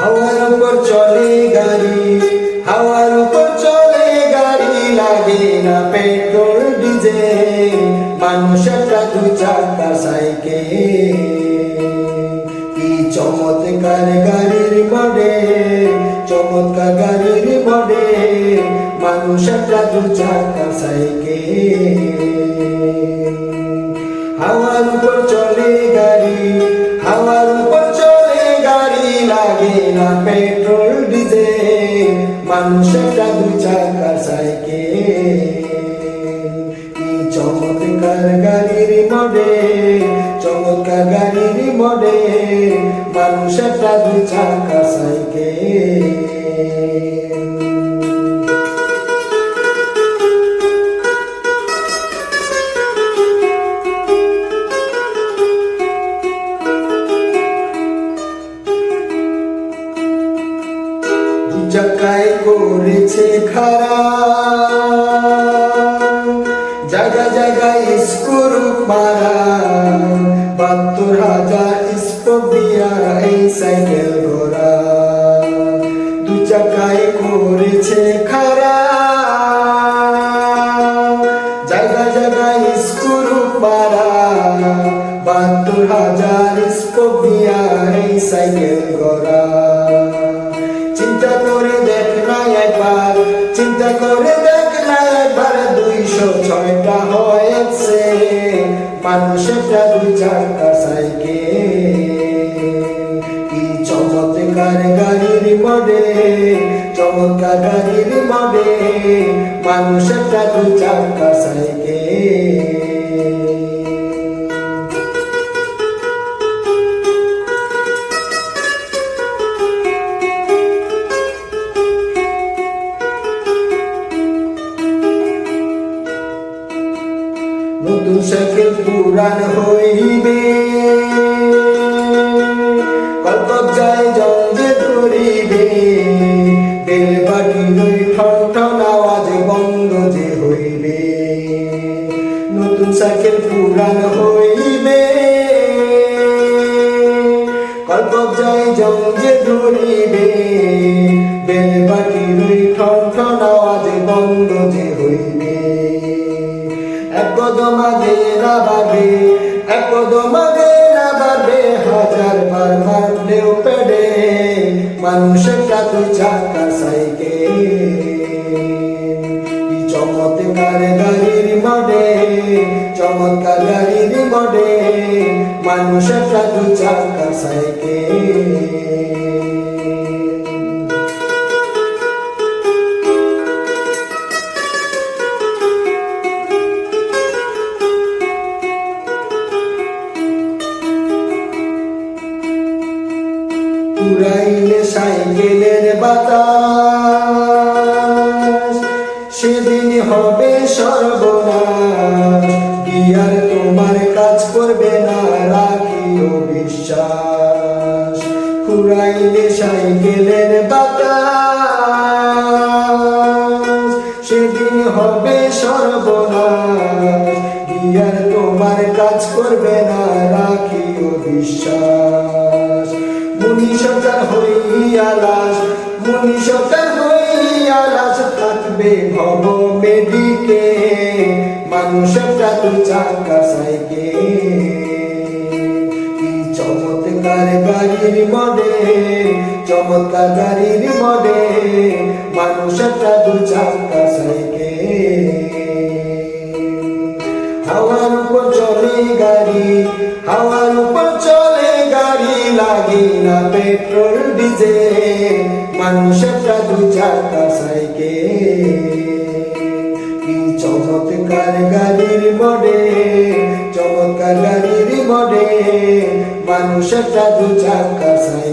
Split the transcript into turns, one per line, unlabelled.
হাওয়ার উপর চলে গাড়ি, হাওয়ার উপর চলে গাড়ি, লাগে না পেট্রোল, ডিজেল। মানুষ একটা দু চাকা সাইকেল। কি চমৎকার গাড়ির মডেল, চমৎকার গাড়ির মডেল। মানুষ একটা দু চাকা সাইকেল। লাগে না পেট্রোল, ডিজেল। মানুষ একটা দু চাকা সাইকেল। চমৎকার গাড়ির মডে চমৎকার গাড়ির মডে মানুষ একটা চাকার সাইকেল। দু করেছে খারা জায়গা জায়গায় স্কুরু মারা বাহাত্তর হাজার স্কোপ দিয়া এই সাইকেল ঘোরা দু চাকায় করেছে খারা জায়গা জায়গায় স্কুরু মারা বাহাত্তর হাজার স্কোপ দিয়া এই সাইকেল ঘোরা চিন্তা করে একবার। চিন্তা করে দেখ না একবার, দুইশো ছয়টা হয়েছে। মানুষেরটা দুই চারটা সাইকেল। কি চমৎকার গাড়ির মডেল, চমৎকার গাড়ির মডেল। মানুষেরটা দুই চারটা সাইকেল। নতুন সাইকেল পুরান হইবে। কল্প যায় জঞ্জে ধরিবে। বেল বাটি লই ঠন ঠন আওয়াজ বন্ধ যে হইবে। নতুন সাইকেল পুরান হইবে। কল্প যায় জঞ্জে ধরিবে। বেল বাটি লই ঠন ঠন আওয়াজ বন্ধ যে এক কদম আগে না বাড়বে এক কদম আগে না বাড়বে হাজার বার মারলেও পেড়ে, মানুষের কাতু চাকা সাইকেল কি চমৎকার গাড়ির মডে, চমৎকার গাড়ির মডে, মানুষের কাতু চাকা সাইকেল পুরাইলে সাইকেলের বাতাস। সেদিন হবে সর্বনাশ। গিয়ার তোমার কাজ করবে না, রাখিও বিশ্বাস। পুরাইলে সাইকেলের বাতাস। সেদিন হবে সর্বনাশ। গিয়ার তোমার কাজ করবে না, রাখিও বিশ্বাস। মুনি সরকার হইয়া লাশ মুনি সরকার হইয়া লাশ থাকবে ভব মেডিকে মানুষের চাতু চাকা সাইকেল কি চমৎকার গাড়ির মডে চমৎকার গাড়ির মডে মানুষের চাতু চাকা সাইকেল হাওয়ার উপর চলে গাড়ি, হাওয়ার উপর না পেট্রোল ডিজেল দু চাকা সাইকেল। কি চমৎকার গাড়ির মডে চমৎকার গাড়ির মডে মানুষেরটা দু চাকা সাইকেল।